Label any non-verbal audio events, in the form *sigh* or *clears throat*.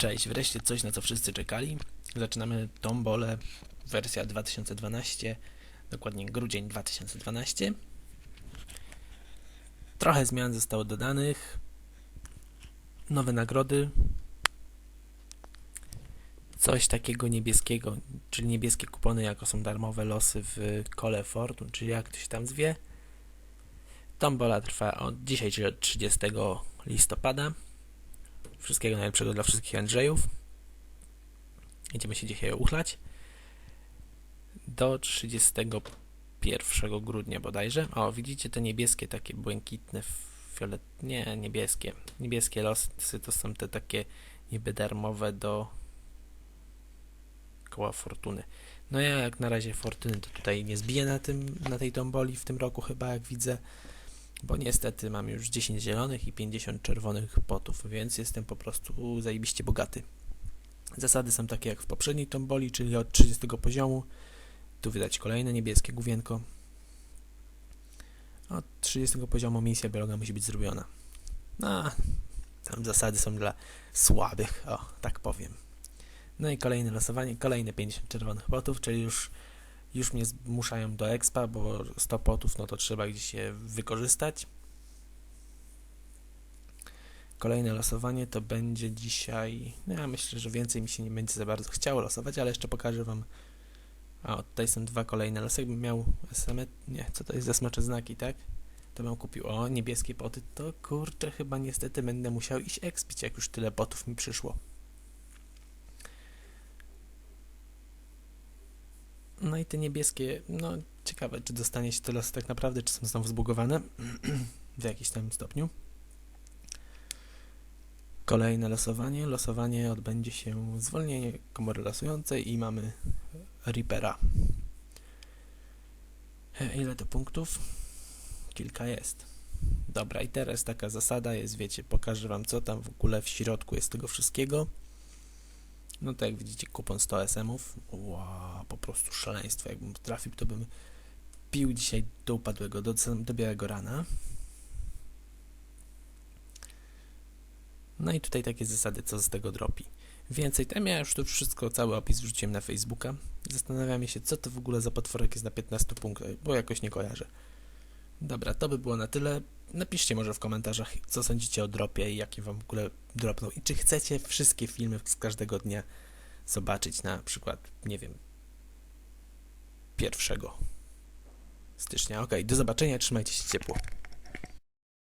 Cześć, wreszcie coś na co wszyscy czekali. Zaczynamy Tombolę, wersja 2012, dokładnie grudzień 2012. Trochę zmian zostało dodanych. Nowe nagrody. Coś takiego niebieskiego, czyli niebieskie kupony, jako są darmowe losy w Kole Fortune, czyli jak to się tam zwie. Tombola trwa od dzisiaj, czyli od 30 listopada. Wszystkiego najlepszego dla wszystkich Andrzejów. Będziemy się dzisiaj uchlać. Do 31 grudnia bodajże. O, widzicie te niebieskie, takie błękitne, fiolet... Nie, niebieskie. Niebieskie losy to są te takie niby darmowe do koła fortuny. No ja jak na razie fortuny to tutaj nie zbiję na tym, na tej tomboli w tym roku chyba, jak widzę bo niestety mam już 10 zielonych i 50 czerwonych potów, więc jestem po prostu zajebiście bogaty. Zasady są takie jak w poprzedniej tomboli, czyli od 30 poziomu. Tu wydać kolejne niebieskie główienko. Od 30 poziomu misja biologa musi być zrobiona. No, tam zasady są dla słabych, o, tak powiem. No i kolejne losowanie, kolejne 50 czerwonych potów, czyli już już mnie zmuszają do expa, bo 100 potów, no to trzeba gdzieś je wykorzystać. Kolejne losowanie to będzie dzisiaj. No ja myślę, że więcej mi się nie będzie za bardzo chciało losować, ale jeszcze pokażę Wam. A tutaj są dwa kolejne losy. Jakbym miał same. Nie, co to jest za smacze znaki, tak? To bym kupił. O, niebieskie poty. To kurczę, chyba niestety będę musiał iść expić, jak już tyle potów mi przyszło. No i te niebieskie, no ciekawe, czy dostanie się te losy tak naprawdę, czy są znowu zbugowane *clears throat* w jakimś tam stopniu. Kolejne losowanie. Losowanie odbędzie się zwolnienie komory losującej i mamy Reapera. E, Ile to punktów? Kilka jest. Dobra, i teraz taka zasada jest, wiecie, pokażę wam co tam w ogóle w środku jest tego wszystkiego. No to jak widzicie, kupon 100 SM-ów. Wow, po prostu szaleństwo. Jakbym trafił, to bym pił dzisiaj do upadłego, do, do białego rana. No i tutaj takie zasady, co z tego dropi. Więcej tam ja już tu wszystko, cały opis wrzuciłem na Facebooka. Zastanawiam się, co to w ogóle za potworek jest na 15 punktach, bo jakoś nie kojarzę. Dobra, to by było na tyle. Napiszcie może w komentarzach, co sądzicie o dropie i jakie wam w ogóle dropną i czy chcecie wszystkie filmy z każdego dnia zobaczyć na przykład, nie wiem, pierwszego stycznia. Ok, do zobaczenia, trzymajcie się ciepło.